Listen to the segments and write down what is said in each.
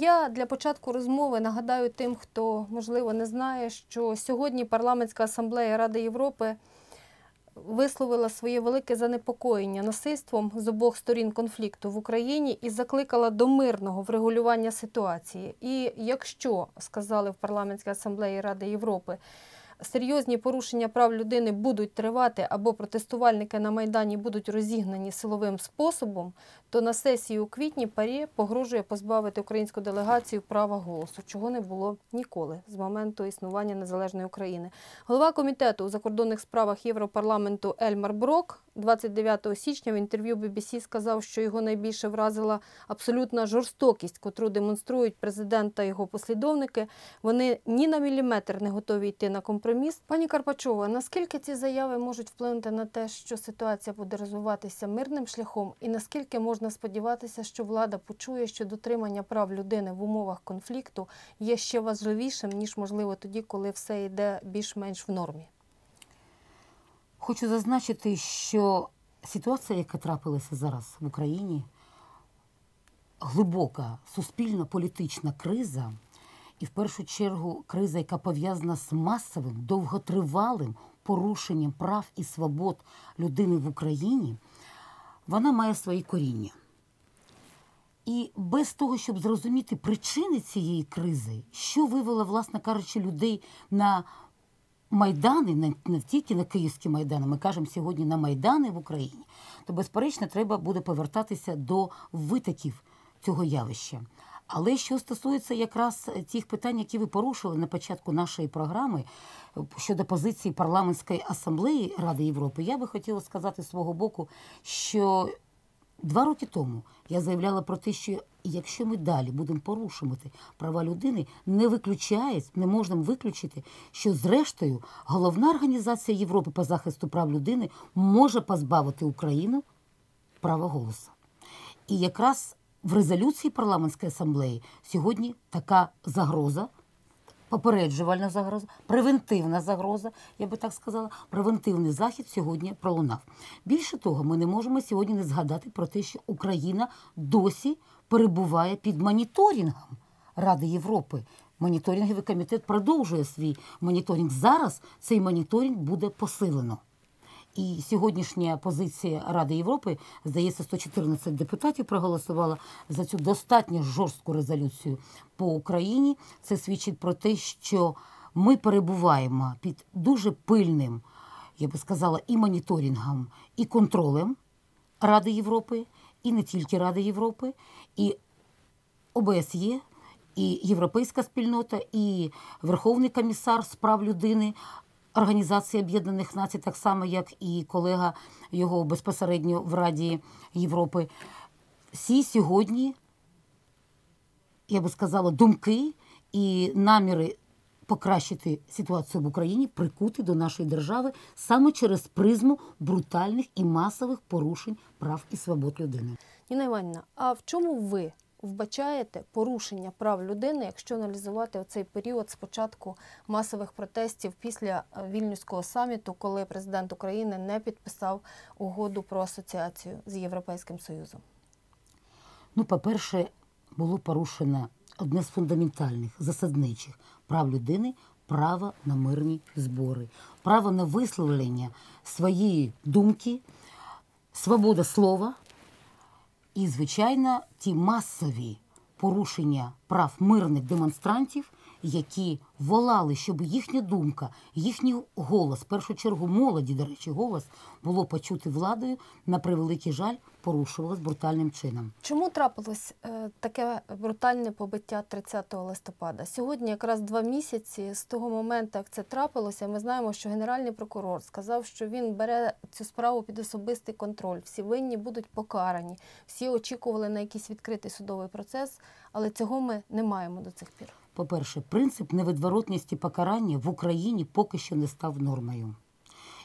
Я для початку розмови нагадаю тим, хто можливо не знає, що сьогодні парламентська асамблея Ради Європи висловила своє велике занепокоєння насильством з обох сторін конфлікту в Україні і закликала до мирного врегулювання ситуації. І якщо сказали в парламентській асамблеї Ради Європи, серйозні порушення прав людини будуть тривати або протестувальники на майдані будуть розігнані силовим способом, то на сесії у квітні ПАРЄ погрожує позбавити українську делегацію права голосу, чого не було ніколи з моменту існування незалежної України. Голова комітету у закордонних справах Європарламенту Ельмар Брок 29 січня в інтерв'ю BBC сказав, що його найбільше вразила абсолютна жорстокість, котру демонструють президент та його послідовники. Вони ні на міліметр не готові йти на компроміс. Пані Карпачова, наскільки ці заяви можуть вплинути на те, що ситуація буде розвиватися мирним шляхом, і наскільки можна сподіватися, що влада почує, що дотримання прав людини в умовах конфлікту є ще важливішим ніж можливо тоді, коли все йде більш-менш в нормі? Хочу зазначити, що ситуація, яка трапилася зараз в Україні, глибока суспільна політична криза, і в першу чергу криза, яка пов'язана з масовим, довготривалим порушенням прав і свобод людини в Україні, вона має свої коріння. І без того, щоб зрозуміти причини цієї кризи, що вивело, власне кажучи, людей на майдани, не, не тільки на київські майдани, ми кажемо сьогодні на майдани в Україні, то безперечно треба буде повертатися до витоків цього явища. Але що стосується якраз тих питань, які ви порушили на початку нашої програми щодо позиції парламентської асамблеї Ради Європи, я би хотіла сказати з свого боку, що Два роки тому я заявляла про те, що якщо ми далі будемо порушувати права людини, не виключає, не можна виключити, що зрештою головна організація Європи по захисту прав людини може позбавити Україну права голосу. І якраз в резолюції парламентської асамблеї сьогодні така загроза попереджувальна загроза, превентивна загроза, я би так сказала, превентивний захід сьогодні пролунав. Більше того, ми не можемо сьогодні не згадати про те, що Україна досі перебуває під моніторингом Ради Європи. Моніторинговий комітет продовжує свій моніторинг. Зараз цей моніторинг буде посилено. І сьогоднішня позиція Ради Європи, здається, 114 депутатів проголосувала за цю достатньо жорстку резолюцію по Україні. Це свідчить про те, що ми перебуваємо під дуже пильним, я би сказала, і моніторингом, і контролем Ради Європи, і не тільки Ради Європи, і ОБСЄ. І європейська спільнота, і Верховний комісар з прав людини, Організації Об'єднаних Націй, так само, як і колега його безпосередньо в Раді Європи. Всі сьогодні, я би сказала, думки і наміри покращити ситуацію в Україні прикути до нашої держави саме через призму брутальних і масових порушень прав і свобод людини. Ніна Іванівна, а в чому ви? Вбачаєте порушення прав людини, якщо аналізувати цей період спочатку масових протестів після е, вільнюського саміту, коли президент України не підписав угоду про асоціацію з Європейським Союзом? Ну, по-перше, було порушено одне з фундаментальних засадничих прав людини. Право на мирні збори, право на висловлення своєї думки, свобода слова, і, звичайно, ті масові порушення прав мирних демонстрантів, які волали, щоб їхня думка, їхній голос, в першу чергу молоді, до речі, голос було почути владою, на превеликий жаль, порушувалось брутальним чином. Чому трапилось е, таке брутальне побиття 30 листопада? Сьогодні якраз два місяці з того моменту, як це трапилося, ми знаємо, що генеральний прокурор сказав, що він бере цю справу під особистий контроль. Всі винні будуть покарані, всі очікували на якийсь відкритий судовий процес, але цього ми не маємо до цих пір. По-перше, принцип невідворотності покарання в Україні поки що не став нормою.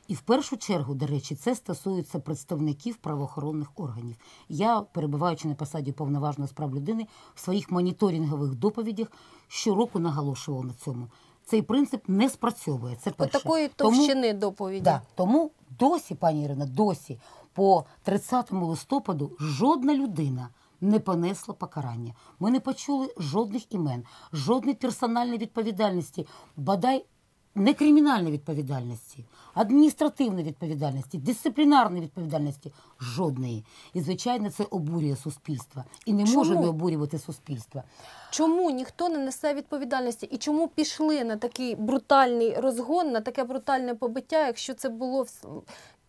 І в першу чергу, до речі, це стосується представників правоохоронних органів. Я, перебуваючи на посаді повноважного справ людини, в своїх моніторингових доповідях щороку наголошував на цьому. Цей принцип не спрацьовує. Це перше. От такої товщини тому, доповіді. Да, тому досі, пані Ірина, досі по 30 листопаду жодна людина не понесло покарання. Ми не почули жодних імен, жодної персональної відповідальності, бодай не кримінальної відповідальності, адміністративної відповідальності, дисциплінарної відповідальності жодної. І, звичайно, це обурює суспільство. І не може не обурювати суспільство. Чому ніхто не несе відповідальності і чому пішли на такий брутальний розгон, на таке брутальне побиття, якщо це було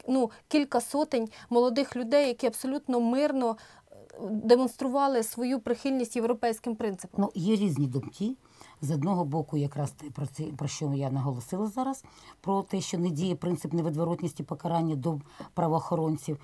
ну, кілька сотень молодих людей, які абсолютно мирно е, демонстрували свою прихильність європейським принципам? Ну, є різні думки. З одного боку, якраз те, про це про що я наголосила зараз, про те, що не діє принцип невідворотності покарання до правоохоронців.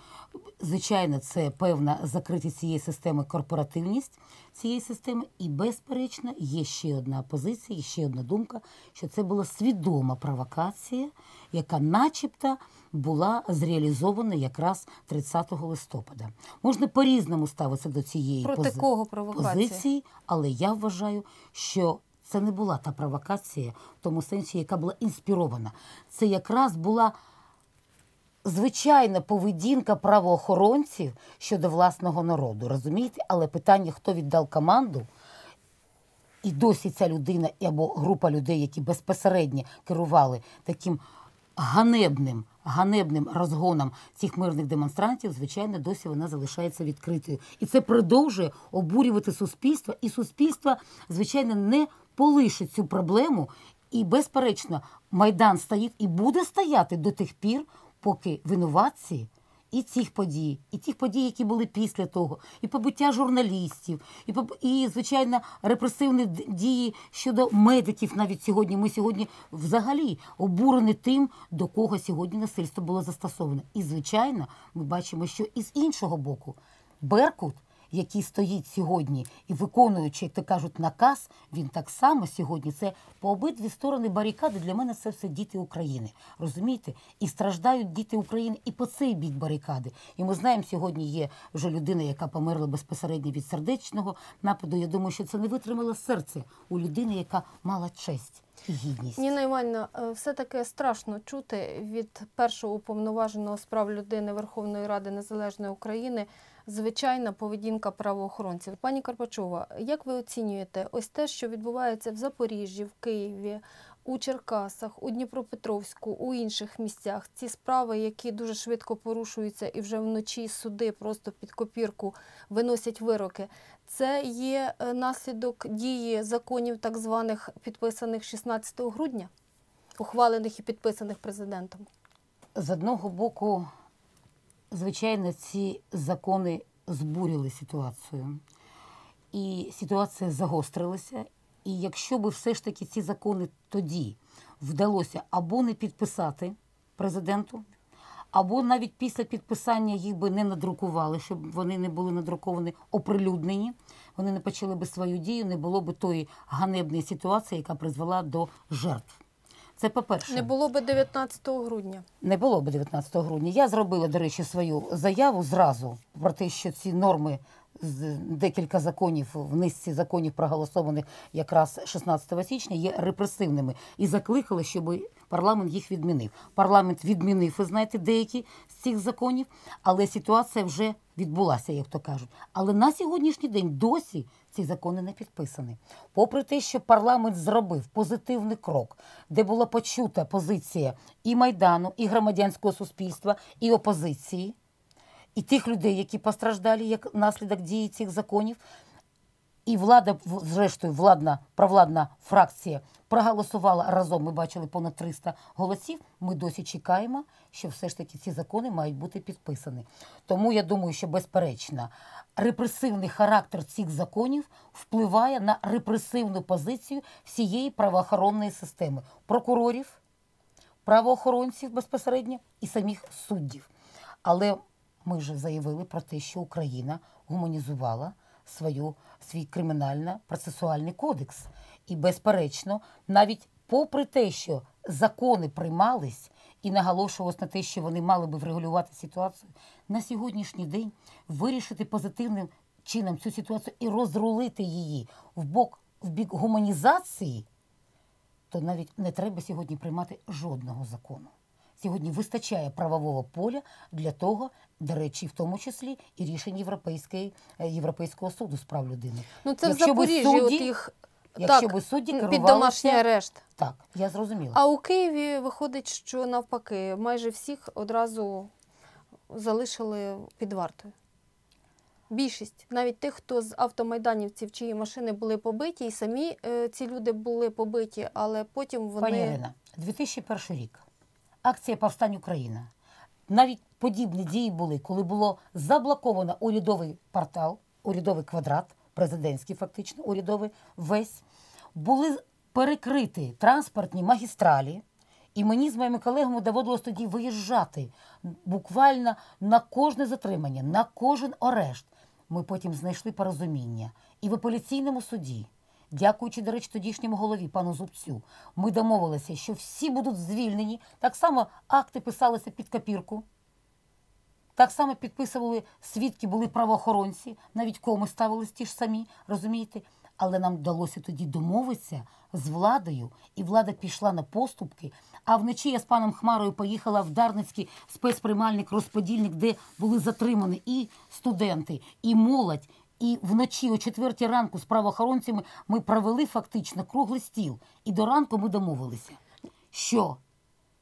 Звичайно, це певна закритість цієї системи, корпоративність цієї системи, і безперечно, є ще одна позиція, ще одна думка, що це була свідома провокація, яка, начебто, була зреалізована якраз 30 листопада. Можна по-різному ставитися до цієї пози- кого провокація? позиції, але я вважаю, що це не була та провокація в тому сенсі, яка була інспірована. Це якраз була звичайна поведінка правоохоронців щодо власного народу. Розумієте? Але питання, хто віддав команду, і досі ця людина або група людей, які безпосередньо керували таким ганебним, ганебним розгоном цих мирних демонстрантів, звичайно, досі вона залишається відкритою. І це продовжує обурювати суспільство, і суспільство, звичайно, не полишить цю проблему. І, безперечно, Майдан стоїть і буде стояти до тих пір, поки винуватці і цих подій, і тих подій, які були після того, і побиття журналістів, і і звичайно репресивні дії щодо медиків. Навіть сьогодні ми сьогодні взагалі обурені тим, до кого сьогодні насильство було застосоване. І звичайно, ми бачимо, що і з іншого боку Беркут. Який стоїть сьогодні і виконуючи, як то кажуть, наказ, він так само сьогодні. Це по обидві сторони барикади. Для мене це все діти України. Розумієте? І страждають діти України і по цей бік барикади. І ми знаємо, сьогодні є вже людина, яка померла безпосередньо від сердечного нападу. Я думаю, що це не витримало серце у людини, яка мала честь гідність. Ніна Іванівна, е, все-таки страшно чути від першого уповноваженого з прав людини Верховної Ради Незалежної України звичайна поведінка правоохоронців. Пані Карпачова, як ви оцінюєте ось те, що відбувається в Запоріжжі, в Києві, у Черкасах, у Дніпропетровську, у інших місцях? Ці справи, які дуже швидко порушуються і вже вночі суди просто під копірку виносять вироки. Це є е, наслідок дії законів, так званих підписаних 16 грудня, ухвалених і підписаних президентом. З одного боку, звичайно, ці закони збурили ситуацію. І ситуація загострилася. І якщо би все ж таки ці закони тоді вдалося або не підписати президенту, або навіть після підписання їх би не надрукували, щоб вони не були надруковані, оприлюднені, вони не почали би свою дію, не було би тої ганебної ситуації, яка призвела до жертв. Це по-перше. Не було би 19 грудня. Не було би 19 грудня. Я зробила, до речі, свою заяву зразу про те, що ці норми декілька законів в низці законів проголосованих якраз 16 січня є репресивними і закликала, щоб парламент їх відмінив. Парламент відмінив, ви знаєте, деякі з цих законів, але ситуація вже відбулася, як то кажуть. Але на сьогоднішній день досі ці закони не підписані. Попри те, що парламент зробив позитивний крок, де була почута позиція і майдану, і громадянського суспільства, і опозиції, і тих людей, які постраждали як наслідок дії цих законів. І влада, зрештою, владна провладна фракція проголосувала разом. Ми бачили понад 300 голосів. Ми досі чекаємо, що все ж таки ці закони мають бути підписані. Тому я думаю, що безперечно репресивний характер цих законів впливає на репресивну позицію всієї правоохоронної системи прокурорів, правоохоронців безпосередньо і самих суддів. Але ми вже заявили про те, що Україна гуманізувала свою, свій кримінально-процесуальний кодекс. І, безперечно, навіть попри те, що закони приймались і наголошувалось на те, що вони мали би врегулювати ситуацію, на сьогоднішній день вирішити позитивним чином цю ситуацію і розрулити її в бок в бік гуманізації, то навіть не треба сьогодні приймати жодного закону. Сьогодні вистачає правового поля для того, до речі, в тому числі і рішень Європейської, е, Європейського суду з прав людини. Ну це Якщо в Запоріжжі, судді- от їх Якщо так, би судді під домашній арешт. Так, я зрозуміла. А у Києві виходить, що навпаки, майже всіх одразу залишили під вартою. Більшість, навіть тих, хто з автомайданівців, чиї машини були побиті, і самі е, ці люди були побиті, але потім вони Пані Ірина, 2001 рік. Акція Повстань Україна. Навіть подібні дії були, коли було заблоковано урядовий портал, урядовий квадрат, президентський фактично, урядовий весь. Були перекриті транспортні магістралі. І мені з моїми колегами доводилось тоді виїжджати буквально на кожне затримання, на кожен арешт. Ми потім знайшли порозуміння. І в апеляційному суді, дякуючи, до речі, тодішньому голові, пану Зубцю, ми домовилися, що всі будуть звільнені. Так само акти писалися під копірку. Так само підписували свідки, були правоохоронці, навіть коми ставились ті ж самі, розумієте? Але нам вдалося тоді домовитися з владою, і влада пішла на поступки. А вночі я з паном Хмарою поїхала в Дарницький спецприймальник, розподільник, де були затримані і студенти, і молодь. І вночі о четвертій ранку з правоохоронцями ми провели фактично круглий стіл. І до ранку ми домовилися, що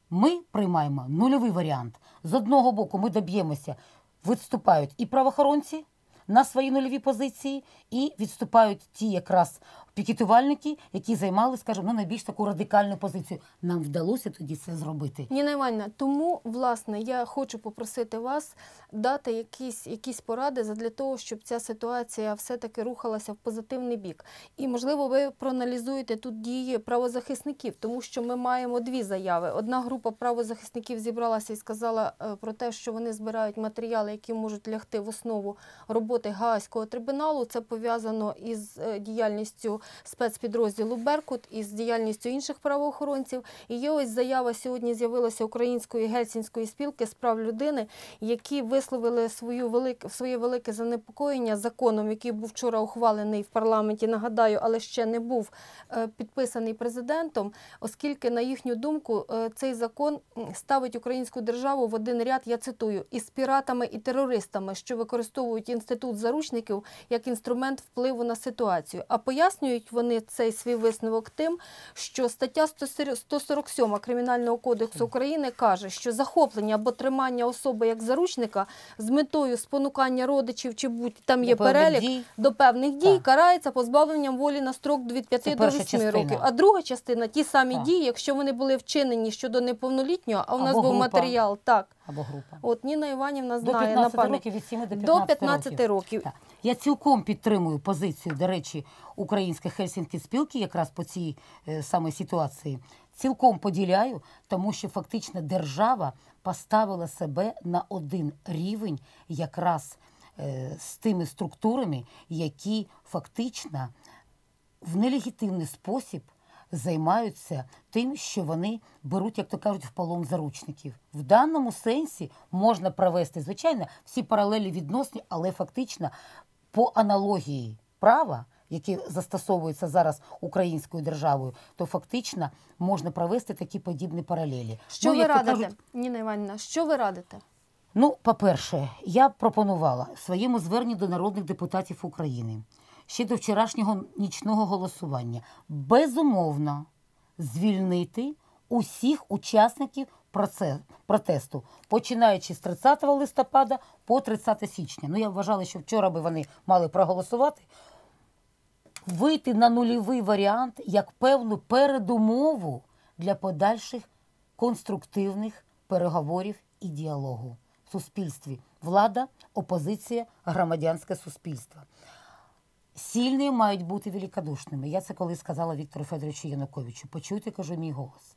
ми приймаємо нульовий варіант. З одного боку, ми доб'ємося, відступають і правоохоронці на свої нульові позиції, і відступають ті якраз пікетувальники, які займали, скажімо, ну, найбільш таку радикальну позицію. Нам вдалося тоді це зробити. Ніна Іванівна, тому власне я хочу попросити вас дати якісь, якісь поради для того, щоб ця ситуація все-таки рухалася в позитивний бік. І можливо, ви проаналізуєте тут дії правозахисників, тому що ми маємо дві заяви. Одна група правозахисників зібралася і сказала е, про те, що вони збирають матеріали, які можуть лягти в основу роботи Гаазького трибуналу. Це пов'язано із е, діяльністю спецпідрозділу Беркут із діяльністю інших правоохоронців. І є ось заява сьогодні з'явилася української гельсінської спілки з прав людини, які висловили свою велике своє велике занепокоєння законом, який був вчора ухвалений в парламенті. Нагадаю, але ще не був е, підписаний президентом, оскільки, на їхню думку, е, цей закон ставить українську державу в один ряд. Я цитую із піратами і терористами, що використовують інститут заручників як інструмент впливу на ситуацію. А пояснюють вони цей свій висновок тим, що стаття 147 Кримінального кодексу України каже, що захоплення або тримання особи як заручника з метою спонукання родичів чи будь там є До перелік дій. до певних дій Так. карається позбавленням волі на строк від 5 Це до перша 8 частина. років. А друга частина ті самі Так. дії, якщо вони були вчинені щодо неповнолітнього, а у нас Або був група. матеріал так. Або група. От Ніна Іванівна До знає 15 на пам'ять. років від 7 до 15, До 15 років. років. Так. Я цілком підтримую позицію, до речі, української хельсінської спілки якраз по цій е, самій ситуації. Цілком поділяю, тому що фактично держава поставила себе на один рівень якраз е, з тими структурами, які фактично в нелегітимний спосіб займаються тим, що вони беруть, як то кажуть, в полон заручників. В даному сенсі можна провести, звичайно, всі паралелі відносні, але фактично по аналогії права, яке застосовується зараз українською державою, то фактично можна провести такі подібні паралелі. Що Ну, ви радите, кажуть, Ніна Іванівна? Що ви радите? Ну, по-перше, я пропонувала своєму зверненні до народних депутатів України ще до вчорашнього нічного голосування безумовно звільнити усіх учасників протесту, починаючи з 30 листопада по 30 січня. Ну, я вважала, що вчора би вони мали проголосувати. Вийти на нульовий варіант як певну передумову для подальших конструктивних переговорів і діалогу в суспільстві. Влада, опозиція, громадянське суспільство. Сильні мають бути великодушними. Я це коли сказала Віктору Федоровичу Януковичу. Почуйте, кажу, мій голос.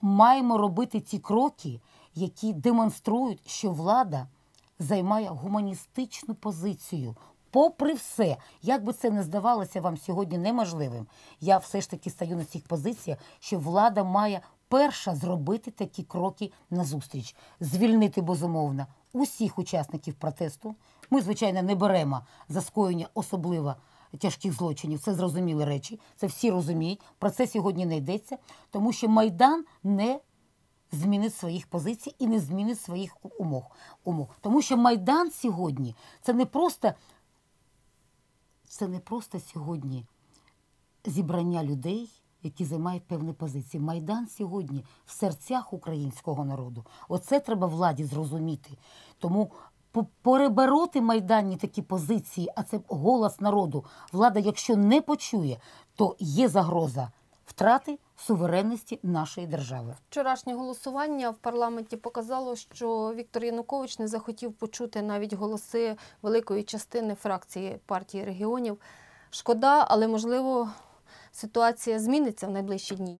Маємо робити ті кроки, які демонструють, що влада займає гуманістичну позицію. Попри все, як би це не здавалося вам сьогодні неможливим, я все ж таки стаю на цих позиціях, що влада має перша зробити такі кроки назустріч, звільнити безумовно усіх учасників протесту. Ми, звичайно, не беремо за скоєння особливо тяжких злочинів. Це зрозумілі речі. Це всі розуміють. Про це сьогодні не йдеться, тому що Майдан не змінить своїх позицій і не змінить своїх умов. Тому що Майдан сьогодні це не просто, це не просто сьогодні зібрання людей, які займають певні позиції. Майдан сьогодні в серцях українського народу. Оце треба владі зрозуміти. Тому перебороти майданні такі позиції, а це голос народу. Влада, якщо не почує, то є загроза втрати суверенності нашої держави. Вчорашнє голосування в парламенті показало, що Віктор Янукович не захотів почути навіть голоси великої частини фракції партії регіонів. Шкода, але можливо ситуація зміниться в найближчі дні.